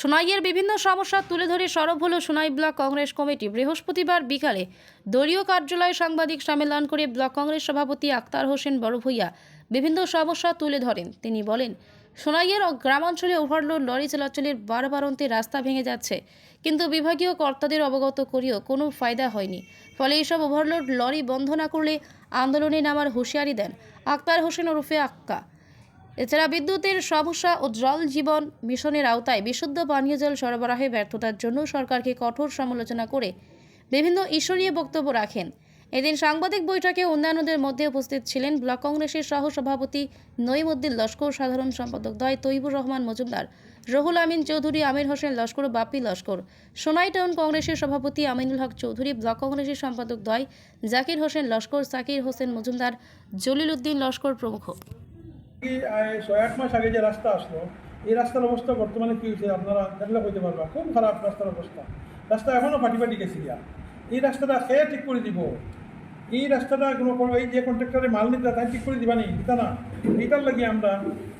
সোনাইয়ের বিভিন্ন সমস্যা তুলে ধরে সরব হলো সোনাই ব্লক কংগ্রেস কমিটি। বৃহস্পতিবার বিকালে দলীয় কার্যালয়ে সাংবাদিক সম্মেলন করে ব্লক কংগ্রেস সভাপতি আক্তার হোসেন বড়ভূইয়া বিভিন্ন সমস্যা তুলে ধরেন। তিনি বলেন, সোনাইয়ের গ্রামাঞ্চলে ওভারলোড, লরি চলাচলের বারবারন্তে রাস্তা ভেঙে যাচ্ছে। কিন্তু বিভাগীয় কর্তাদের অবগত করিও কোনো ফায়দা হয়নি। ফলে এইসব ওভারলোড, লরি বন্ধ না করলে আন্দোলনে নামার হুঁশিয়ারি দেন আক্তার হোসেন ওরফে আক্কা। এছাড়া বিদ্যুতের সমস্যা ও জল জীবন মিশনের আওতায় বিশুদ্ধ পানীয় জল সরবরাহে ব্যর্থতার জন্য সরকারকে কঠোর সমালোচনা করে বিভিন্ন ঈশ্বরীয় বক্তব্য রাখেন। এদিন সাংবাদিক বৈঠকে অন্যান্যদের মধ্যে উপস্থিত ছিলেন ব্লক কংগ্রেসের সহ সভাপতি নঈমুদ্দিন লস্কর, সাধারণ সম্পাদক দয় তৈবুর রহমান মজুমদার, রহুল আমিন চৌধুরী, আমির হোসেন লস্কর ও বাপ্পি লস্কর। সোনাই টাউন কংগ্রেসের সভাপতি আমিনুল হক চৌধুরী, ব্লক কংগ্রেসের সম্পাদক দয় জাকির হোসেন লস্কর, সাকির হোসেন মজুমদার, জলিল উদ্দিন লস্কর প্রমুখ। ছয়, আট মাস আগে যে রাস্তা আসলো, এই রাস্তার অবস্থা বর্তমানে কি হয়েছে আপনারা দেখলে কইতে পারবা। খুব খারাপ রাস্তার অবস্থা। রাস্তা এখনও ফাটি ফাটি গেছে গিয়া। এই রাস্তাটা খেয়ে ঠিক করে দিব। এই রাস্তাটা কোনো এই যে কন্ট্রাক্টরে মাল নিতে তাই ঠিক করে দিবানি দিতা না। এইটার লাগে আমরা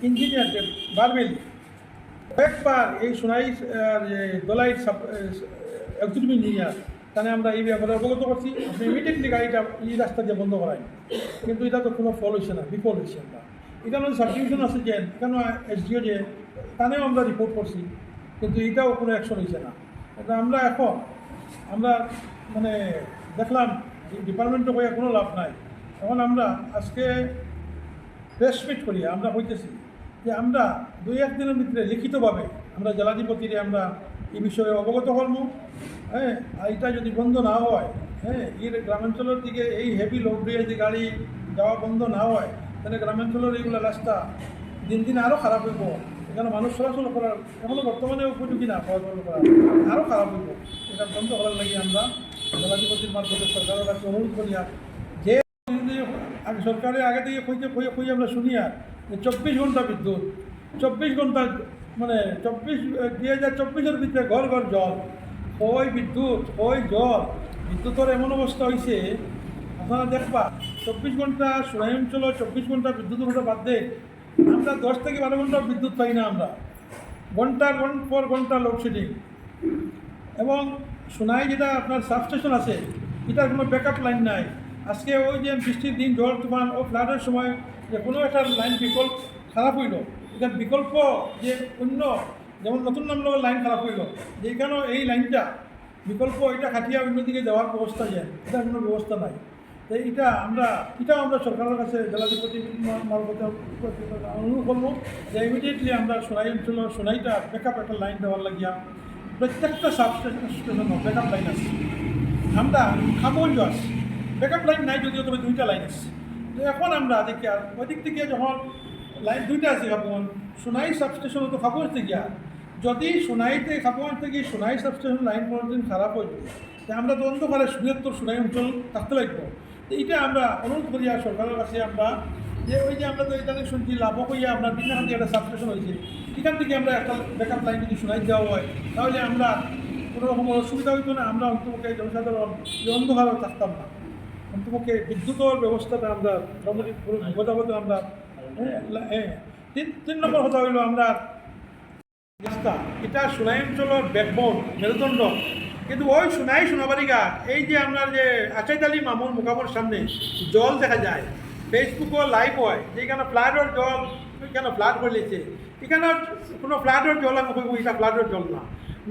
ইঞ্জিনিয়ারদের বারবেল কয়েকবার এই সোনাই দলাই এক্সিকিউটিভ ইঞ্জিনিয়ার তাহলে আমরা এই ব্যাপারে অবগত করছি। আপনি ইমিডিয়েটলি গাড়িটা এই রাস্তা দিয়ে বন্ধ করাই কিন্তু এটা তো কোনো ফল হয়েছে না, বিফল হয়েছে আমরা এখানে সাবডিভিশন আছে যে, এখানে এসডিও যে তানেও আমরা রিপোর্ট করছি, কিন্তু এটাও কোনো অ্যাকশন হয়েছে না। আমরা এখন, আমরা মানে দেখলাম ডিপার্টমেন্টে হয়ে কোনো লাভ নাই। এখন আমরা আজকে প্রেস মিট করি, আমরা হইতেছি যে আমরা দুই একদিনের ভিতরে লিখিতভাবে আমরা জেলাধিপতিরে আমরা এই বিষয়ে অবগত করব। হ্যাঁ আর এটা যদি বন্ধ না হয় হ্যাঁ এর গ্রামাঞ্চলের দিকে এই হেভি লোড দিয়ে যদি গাড়ি যাওয়া বন্ধ না হয় তাহলে গ্রামাঞ্চলের এইগুলো রাস্তা দিন দিন আরও খারাপ হইব। এখানে মানুষ চলাচল করার এখনও বর্তমানে উপযোগী না চলাচল করার। আরও খারাপ হইব। এটা বন্ধ করার লাগে আমরা জেলাধিপতির মারফতে সরকারের কাছে অনুরোধ করি আর যে আগে সরকারের আগে থেকে কইতে কই কই আমরা শুনি আর যে চব্বিশ ঘণ্টা বিদ্যুৎ, চব্বিশ ঘণ্টা মানে চব্বিশ, দুই হাজার চব্বিশের ভিতরে ঘর ঘর, জল, ওই বিদ্যুৎ, ওই জল, বিদ্যুতের এমন অবস্থা হয়েছে আপনারা দেখবা, চব্বিশ ঘণ্টা সোনাই অঞ্চল চব্বিশ ঘণ্টা বিদ্যুৎ কথা বাদ দেয় আমরা দশ থেকে বারো ঘণ্টা বিদ্যুৎ পাই না আমরা। ঘণ্টা ঘন পর ঘণ্টা লোডশেডিং এবং সোনাই যেটা আপনার সাবস্টেশন আছে, এটার কোনো ব্যাকআপ লাইন নাই। আজকে ওই যে বৃষ্টির দিন ঝড় তুফান ও ফ্লাডের সময় যে কোনো একটা লাইন বিকল্প খারাপ হইল। এটার বিকল্প যে অন্য, যেমন নতুন নামলোকের লাইন খারাপ হইল। যেখানে এই লাইনটা বিকল্প, এটা খাটিয়া অন্যদিকে যাওয়ার ব্যবস্থা যায়। এটার কোনো ব্যবস্থা নাই। তো এটা আমরা, এটাও আমরা সরকারের কাছে জেলাধিপতি অনুরোধ করব যে ইমিডিয়েটলি আমরা সোনাই অঞ্চল, সোনাইটা ব্যাকআপ একটা লাইন দেওয়ার লাগিয়া প্রত্যেকটা সাবস্টেশন ব্যাকআপ লাইন আছে। আমরা খাবগঞ্জ আছে। ব্যাকআপ লাইন নাই যদিও, তবে দুইটা লাইন আছে। তো এখন আমরা দেখি আর ওই দিক থেকে যখন লাইন দুইটা আছে খাবগঞ্জ সোনাই সাবস্টেশন তো থেকে আর যদি সোনাইতে খাবগঞ্জ থেকে সোনাই সাবস্টেশন লাইন কোনোদিন খারাপ হয়ে তা আমরা তো অন্ধকারে বৃহত্তর সোনাই অঞ্চল থাকতে লাগবো। এইটা আমরা অনুরোধ করি আর সরকারের কাছে আমরা যে ওই যে আমরা তো এখানে শুনছি লাভ হইয়া আমরা বিনাখান থেকে একটা সাবস্টেশন হয়েছে। এখান থেকে আমরা একটা ব্যাকআপ লাইন যদি শোনাই দেওয়া হয় তাহলে আমরা কোনো রকম অসুবিধা হইতো না আমরা অন্তপক্ষে জনসাধারণ অন্ধকারও থাকতাম না। অন্তপক্ষে বিদ্যুতের ব্যবস্থাটা আমরা বোঝাবো আমরা হ্যাঁ। হ্যাঁ তিন তিন নম্বর কথা হইল আমরা রাস্তা। এটা সোনাই অঞ্চলের ব্যাকবোন মেরুদণ্ড। কিন্তু ওই সোনাই সোনাবাড়িগা এই যে আপনার যে আচাইদ আলী মামুর মোকামর সামনে জল দেখা যায় ফেসবুকও লাইভ হয় যেখানে ফ্লাডের জল কেন ফ্লাড বলেছে, এখানে কোনো ফ্লাডের জল আমি কইব, এটা ফ্লাডের জল না।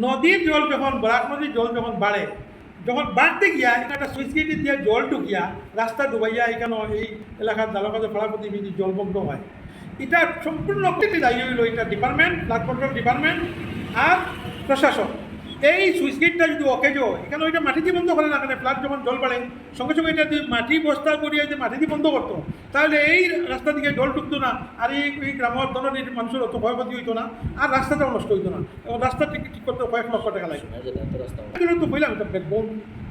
নদীর জল যখন, বরাক নদীর জল যখন বাড়ে, যখন বাড়তে গিয়া এখানে একটা সুইচ গেট দিয়ে জল ঢুকিয়া রাস্তা ডুবাইয়া এখানে এই এলাকার জালাকাতে ফলাপতি জলমগ্ন হয়। এটা সম্পূর্ণ দায়ী হইল এটা ডিপার্টমেন্ট ফ্লাড কন্ট্রোল ডিপার্টমেন্ট আর প্রশাসন। এই সুইচ গেটটা যদি অকেজ হয় এখানে ওইটা মাটি দিয়ে বন্ধ করে না কেন ফ্লাড যখন জল বাড়ে সঙ্গে সঙ্গে এটা যদি মাটি বস্তা করিয়ে যদি মাটি দিয়ে বন্ধ করতো তাহলে এই রাস্তা দিকে জল ঢুকতো না আর এই এই গ্রামের দলের মানুষের অত ক্ষয়ক্ষতি হইতো না আর রাস্তাটাও নষ্ট হইতো না। এবং রাস্তা ঠিক ঠিক করতে কয়েক লক্ষ টাকা লাগে তো বললাম এটা ব্যাকবোন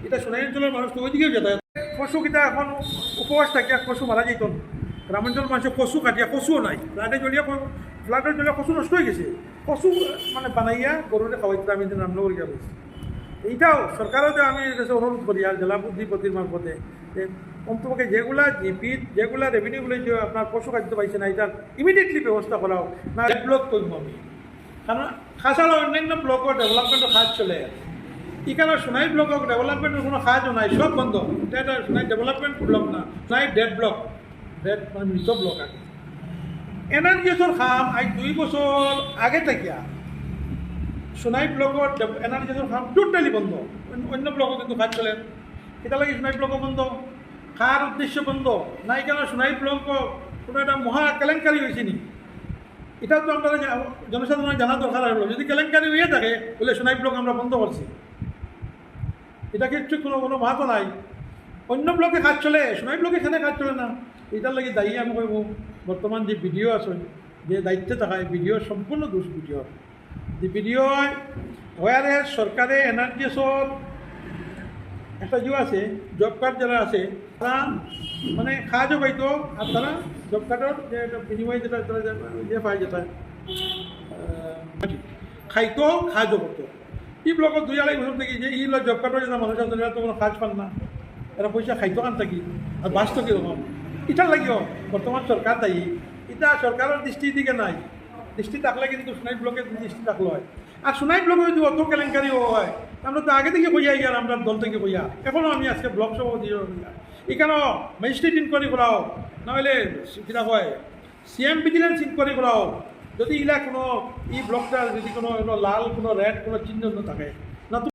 এটা সোনাই অঞ্চলের মানুষ তো ওইদিকেও যাতায়াত পশু এখন উপবাস থাকিয়া পশু মারা যেত গ্রামাঞ্চল মানুষের কচু কাটিয়া কচুও নাই। ফ্লাডে জলিয়া ফ্লাডের জলিয়া কচু নষ্ট হয়ে গেছে। কচু মানে বানাইয়া গরুরে খাওয়াইতে আমি যে নাম করিয়া বলছি এইটাও সরকারও যে আমি অনুরোধ করি আর জেলা বুদ্ধিপতির মারফতে যে অন্তপক্ষে যেগুলা জিপিত, যেগুলা রেভিনিউগুলো যে আপনার পশু খাদ্য পাইছে না এটার ইমিডিয়েটলি ব্যবস্থা করা হোক না ব্লক করব আমি। কারণ খাসালা অন্যান্য ব্লকও ডেভেলপমেন্টের কাজ চলে। এখানে সোনাই ব্লকক ডেভেলপমেন্টের কোনো কাজও নাই সব বন্ধ। এটা সোনাই ডেভেলপমেন্ট ব্লক না সোনাই ডেড ব্লক ডেড মানে মৃত ব্লক আর কি। এনার্জিসর খাম আজ দুই বছর আগে থেকে সোনাই ব্লকর এনার্জিসর কাম টোটালি বন্ধ। অন্য- ব্লকও কিন্তু কাজ চলে। এটা লাগে সোনাই ব্লকও বন্ধ। কার উদ্দেশ্য বন্ধ। নাই কেন সোনাই ব্লক কোনো একটা মহা কেলেঙ্কারি হয়েছে নি? এটাও তো জা- জনসাধারণের জানা দরকার হলো যদি কেলেঙ্কারি হয়ে থাকে, বলে সোনাই ব্লক আমরা বন্ধ করছি এটা কিচ্ছু কোনো কোনো মাহাতো নাই। অন্য ব্লকে কাজ চলে সোনাই ব্লকে এখানে কাজ চলে না। এটার লাগি দায়ী আমি কইব বর্তমান যে ভিডিও আছে, যে দায়িত্বে থাকায় ভিডিও সম্পূর্ণ দোষ ভিডিও যে ভিডিও ওয়ারে সরকারে এনার্জিসর একটা যে আছে, জব কার্ড যারা আছে তারা মানে সাহায্য পাইতো আর তারা জব কার্ডের যে বিনিময় যেটা যে- পায় যেটা খাইতো সাহায্য করতো ই ব্লকত দুই আড়াই বছর থেকে যে ই জব কার্ডের যেটা মানুষ আছে এরা কাজ পান না এরা পয়সা খাইতো কান থাকি আর বাঁচতো কীরকম এটার লাগিও, বর্তমান সরকার দায়ী। এটা সরকারের দৃষ্টির দিকে নাই। দৃষ্টি থাকলে কিন্তু সোনাই ব্লকের দৃষ্টি থাকল হয়। আর সোনাই ব্লকে যদি অত কেলেঙ্কারি হয়, আমরা তো আগে থেকে কইয়া গিয়ে আমরা দল থেকে কইয়া। এখনও আমি আজকে ব্লক সভা দিয়ে এখানেও ম্যাজিস্ট্রেট ইনকোয়ারি করাও, নাহলে কিনা হয়। সিএম ভিজিলেন্স ইনকোয়ারি করাও। যদি ইলা কোনো ই ব্লকটা যদি কোনো লাল, কোনো রেড কোনো চিহ্ন না থাকে